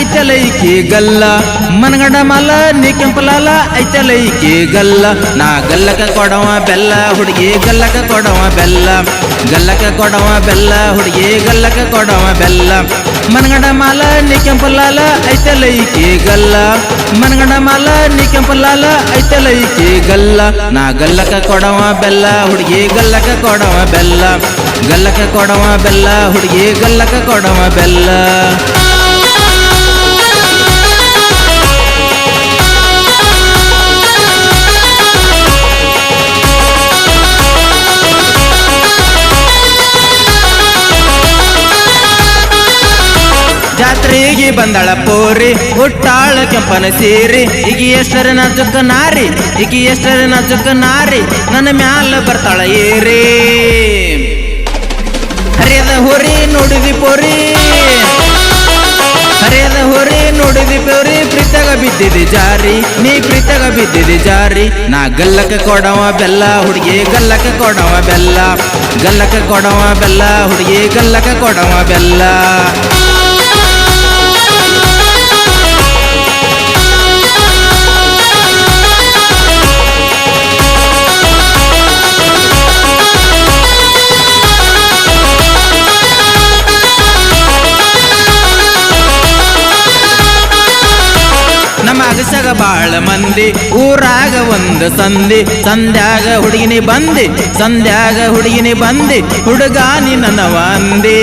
ಐತಲೈಕಿ ಗಲ್ಲ ಮನಗಂಡ ಮಲ್ಲ ನೀ ಕೆಂಪಲಾಲ ಐತಲೈಕಿ ಗಲ್ಲ ನಾ ಗಲ್ಲಕ ಕೊಡವ ಬೆಲ್ಲ ಹುಡುಗಿ ಗಲ್ಲಕ ಕೊಡವ ಬೆಲ್ಲ ಗಲ್ಲಕ ಕೊಡವ ಬೆಲ್ಲ ಹುಡುಗಿ ಗಲ್ಲಕ ಕೊಡವ ಬೆಲ್ಲ ಮನಗಂಡ ಮಾಲ ನೀ ಕೆಂಪಲಾಲ ಐತಲೈಕಿ ಗಲ್ಲ ಮನಗಂಡ ಮಾಲ ನೀ ಕೆಂಪಲಾಲ ಐತಲೈಕಿ ಗಲ್ಲ ನಾ ಗಲ್ಲಕ ಕೊಡವ ಬೆಲ್ಲ ಹುಡುಗಿ ಗಲ್ಲಕ ಕೊಡವ ಬೆಲ್ಲ ಗಲ್ಲಕ ಕೊಡವ ಬೆಲ್ಲ, ಹುಡುಗಿ ಗಲ್ಲಕ ಕೊಡವ ಬೆಲ್ಲ. ಜಾತ್ರೆಗೆ ಬಂದಳ ಪೋರಿ, ಹುಟ್ಟಾಳ ಕೆಂಪನ ಸೀರಿ. ಈಗ ಎಷ್ಟರ ನಾಚಕ ನಾರಿ ಈಗ ಎಷ್ಟರ ನಾಚಕ ನಾರಿ, ನನ್ನ ಮ್ಯಾಲ ಬರ್ತಾಳ ಏರಿ. ಪೋರಿ. ಹರಿಯದ ಹೋರಿ, ನೋಡಿದಿ ಪೋರಿ ಪ್ರೀತಗ ಬಿದ್ದಿದಿ ಜಾರಿ. ನೀ ಪ್ರೀತಗ ಬಿದ್ದಿದಿ ಜಾರಿ. ನಾ ಗಲ್ಲಕ್ಕೆ ಕೊಡವ ಬೆಲ್ಲ, ಹುಡುಗಿ ಗಲ್ಲಕ್ಕೆ ಕೊಡವ ಬೆಲ್ಲ. ಗಲ್ಲಕ್ಕೆ ಕೊಡವ ಬೆಲ್ಲ, ಹುಡುಗಿ ಗಲ್ಲಕ್ಕೆ ಕೊಡವ ಬೆಲ್ಲ. ಅಗಸಗ ಬಾಳ ಮಂದಿ, ಊರಾಗ ಒಂದು ಸಂದಿ. ಸಂಧ್ಯಾಗ ಹುಡುಗಿನಿ ಬಂದಿ ಸಂಧ್ಯಾಗ ಹುಡುಗಿನಿ ಬಂದಿ, ಹುಡುಗಾನಿ ನೀ ನನ್ನ ಅಂದಿ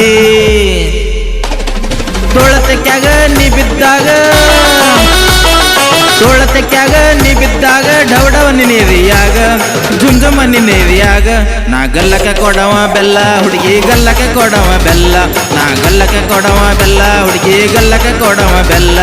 ತೋಳತಕ್ಕಾಗ ನೀ ಬಿದ್ದಾಗ ತೋಳತಕ್ಕಾಗ ನೀ ಬಿದ್ದಾಗ ಡವಡವ ನಿನೇರಿಯಾಗ ಜುಂಜುಮ ನಿನೇರಿಯಾಗ ನಾ ಗಲ್ಲಕ ಕೊಡವ ಬೆಲ್ಲ, ಹುಡುಗಿ ಗಲ್ಲಕ ಕೊಡವ ಬೆಲ್ಲ. ನಾ ಗಲ್ಲಕ ಕೊಡವ ಬೆಲ್ಲ, ಹುಡುಗಿ ಗಲ್ಲಕ ಕೊಡವ ಬೆಲ್ಲ.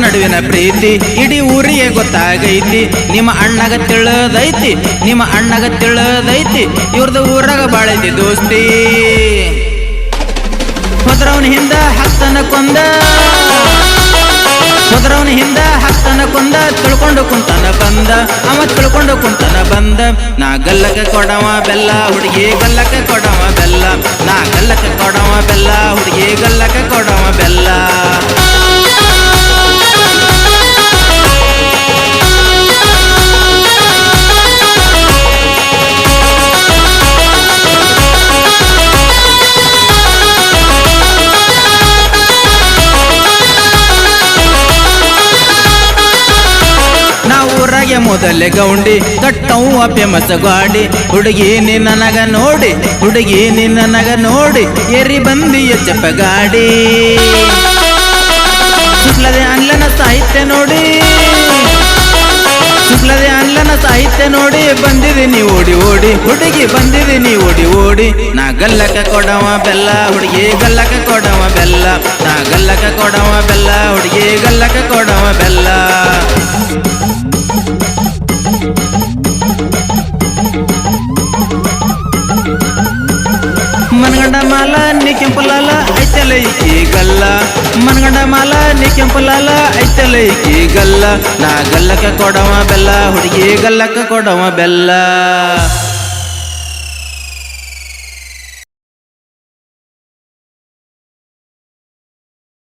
ನಡುವಿನ ಪ್ರೀತಿ ಇಡೀ ಊರಿಗೆ ಗೊತ್ತಾಗೈತಿ. ನಿಮ್ಮ ಅಣ್ಣಗ ತಿಳದೈತಿ, ನಿಮ್ಮ ಅಣ್ಣಗ ತಿಳದೈತಿ. ಇವ್ರದ್ದು ಊರಾಗ ಬಾಳೈತಿ ದೋಸ್ತಿ. ಹೋದ್ರವನ ಹಿಂದ ಹತ್ತನ ಕೊಂದ, ಹೋದ್ರವನ ಹಿಂದ ಹತ್ತನ ಕೊಂದ, ತಿಳ್ಕೊಂಡು ಕುಂತನ ಬಂದ, ಅವ ತಿಳ್ಕೊಂಡು ಕುಂತನ ಬಂದ. ನಾ ಗಲ್ಲಕ ಕೊಡವ ಬೆಲ್ಲ, ಹುಡುಗಿ ಗಲ್ಲಕ ಕೊಡವ ಬೆಲ್ಲ. ನಾ ಗಲ್ಲಕ ಕೊಡವ ಬೆಲ್ಲ, ಹುಡುಗಿ ಗಲ್ಲಕ ಕೊಡವ ಮೊದಲೇ ಗೌಂಡಿ, ತಟ್ಟವು ಫೇಮಸ್ ಗಾಡಿ. ಹುಡುಗಿ ನೀ ನನಗ ನೋಡಿ, ಹುಡುಗಿ ನಿನ್ನನಗ ನನಗ ನೋಡಿ ಎರಿ ಬಂದಿಯ ಎಚ್ಚಪ್ಪ ಗಾಡಿ. ಶುಕ್ಲದೆ ಅನ್ಲನ ಸಾಹಿತ್ಯ ನೋಡಿ. ಶುಕ್ಲದೆ ಅನ್ಲನ ಸಾಹಿತ್ಯ ನೋಡಿ, ಬಂದಿದೆ ನೀ ಓಡಿ ಓಡಿ, ಹುಡುಗಿ ಬಂದಿದ್ದೀನಿ ಓಡಿ ಓಡಿ. ನಾ ಗಲ್ಲಕ ಕೊಡವ ಬೆಲ್ಲ, ಹುಡುಗಿ ಗಲ್ಲಕ ಕೊಡವ ಬೆಲ್ಲ. ನಾ ಗಲ್ಲಕ ಕೊಡವ ಬೆಲ್ಲ, ಹುಡುಗಿ ಗಲ್ಲಕ ಕೊಡವ ಬೆಲ್ಲ. ಮನಗಂಡ ಮಾಲ, ನೀ ಕೆಂಪಲಾಲ ಐತಲೈಕಿ ಗಲ್ಲ ಮನಗಂಡ ಮಾಲ, ನೀ ಕೆಂಪಲಾಲ ಐತಲೈಕಿ ಗಲ್ಲ ನಾ ಗಲ್ಲಕ್ಕೆ ಕೊಡವ ಬೆಲ್ಲ, ಹುಡುಗಿ ಗಲ್ಲಕ್ಕೆ ಕೊಡವ ಬೆಲ್ಲ.